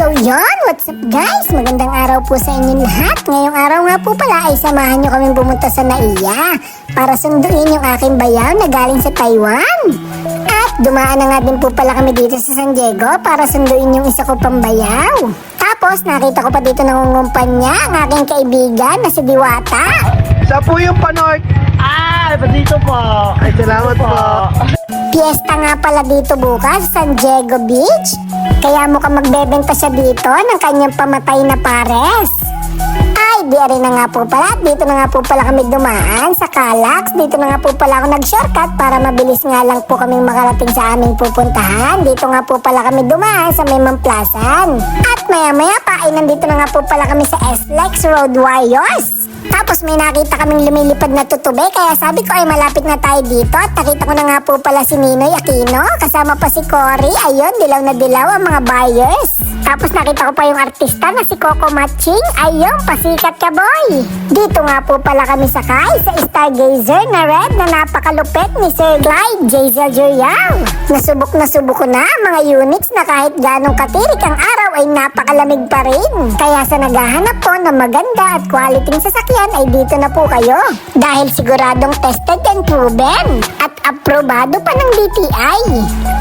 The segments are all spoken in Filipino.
So yon, what's up guys? Magandang araw po sa inyo lahat. Ngayong araw nga po pala ay samahan nyo kaming pumunta sa Naiya para sunduin yung aking bayaw na galing sa Taiwan. At dumaan na nga din po pala kami dito sa San Diego para sunduin yung isa ko pang bayaw. Tapos nakita ko pa dito nangungumpanya ang aking kaibigan na si Diwata. Siya po yung panort. Ah, dito po. Ay, salamat po. Fiesta nga pala dito bukas sa San Diego Beach. Kaya mukhang magbebenta siya dito ng kanyang pamatay na pares. Ay, di rin na nga po pala. Dito na nga po pala kami dumaan sa Calax. Dito na nga po pala ako nag-shortcut para mabilis nga lang po kaming makarating sa aming pupuntahan. Dito nga po pala kami dumaan sa Memang Plazan. At maya-maya pa ay nandito na nga po pala kami sa SLEX Road Warriors. Tapos may nakita kaming lumilipad na tutube kaya sabi ko ay malapit na tayo dito at nakita ko na nga po pala si Ninoy Aquino kasama pa si Cory. Ayun, dilaw na dilaw ang mga buyers. Tapos nakita ko pa yung artista na si Coco Matching. Ayun, pasikat ka boy. Dito nga po pala kami sakay sa Stargazer na red na napakalupit ni Sir Clyde Jazel Juriao. Nasubok na subok ko na mga units na kahit ganong katirik ang araw ay napakalamig pa rin. Kaya sa naghahanap po ng maganda at quality sasakyan ay dito na po kayo. Dahil siguradong tested and proven at aprobado pa ng DTI.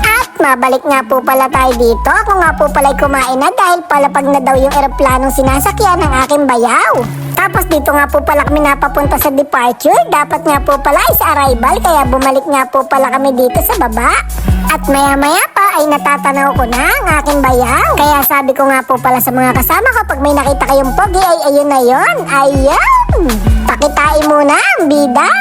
At mabalik nga po pala tayo dito. Ako nga po pala'y kumain na dahil palapag na daw yung eroplanong sinasakyan ng aking bayaw. Tapos dito nga po pala kami napapunta sa departure. Dapat nga po pala sa arrival kaya bumalik nga po pala kami dito sa baba. At maya maya pa ay natatanaw ko na ang aking bayaw. Kaya sabi ko nga po pala sa mga kasama ko pag may nakita kayong pogi ay ayun na yon. Ayun! Pakitain muna ang bida.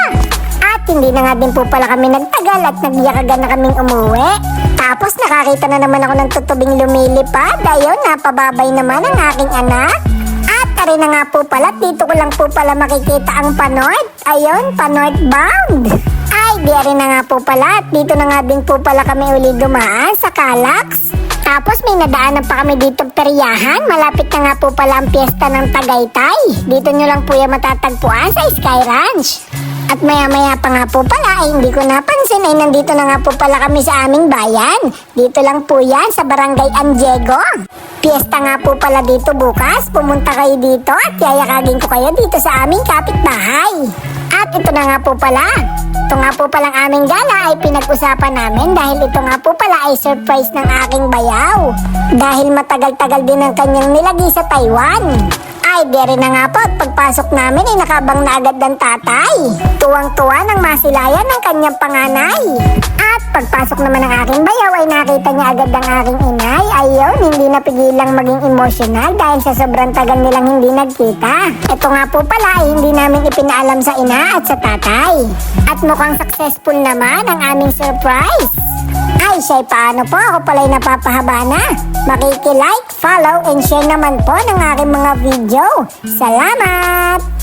At hindi na nga din po pala kami nagtagal at nagyakagan na kaming umuwi. Tapos nakakita na naman ako ng tutubing lumilipad. Ayun, napababay naman ang aking anak. At tari na nga po pala, dito ko lang po pala makikita ang panort. Ayun, panort bound. Ay, rin na nga po pala. At dito na nga din po pala kami uli dumaan sa Calax. Tapos may nadaanan pa kami dito peryahan. Malapit na nga po pala ang piyesta ng Tagaytay. Dito nyo lang po yung matatagpuan sa Sky Ranch. At maya-maya pa nga po pala ay hindi ko napansin ay nandito na nga po pala kami sa aming bayan. Dito lang po yan sa Barangay Andiego. Piyesta nga po pala dito bukas. Pumunta kayo dito at yayakagin ko kayo dito sa aming kapitbahay. At ito na nga po pala. Ito nga po palang aming gala ay pinag-usapan namin dahil ito nga po pala ay surprise ng aking bayaw. Dahil matagal-tagal din ang kanyang nilagi sa Taiwan. Dere na nga po at pagpasok namin ay nakabang na agad ng tatay. Tuwang-tuwa nang masilayan ng kanyang panganay. At pagpasok naman ng aking bayaw ay nakita niya agad ang aking inay. Ayun, hindi napigilang maging emotional dahil sa sobrang tagal nilang hindi nagkita. Ito nga po pala ay hindi namin ipinaalam sa ina at sa tatay. At mukhang successful naman ang aming surprise. Ay, siya'y paano po? Ako pala'y napapahaba na. Makikilike, follow, and share naman po ng aking mga video. Salamat!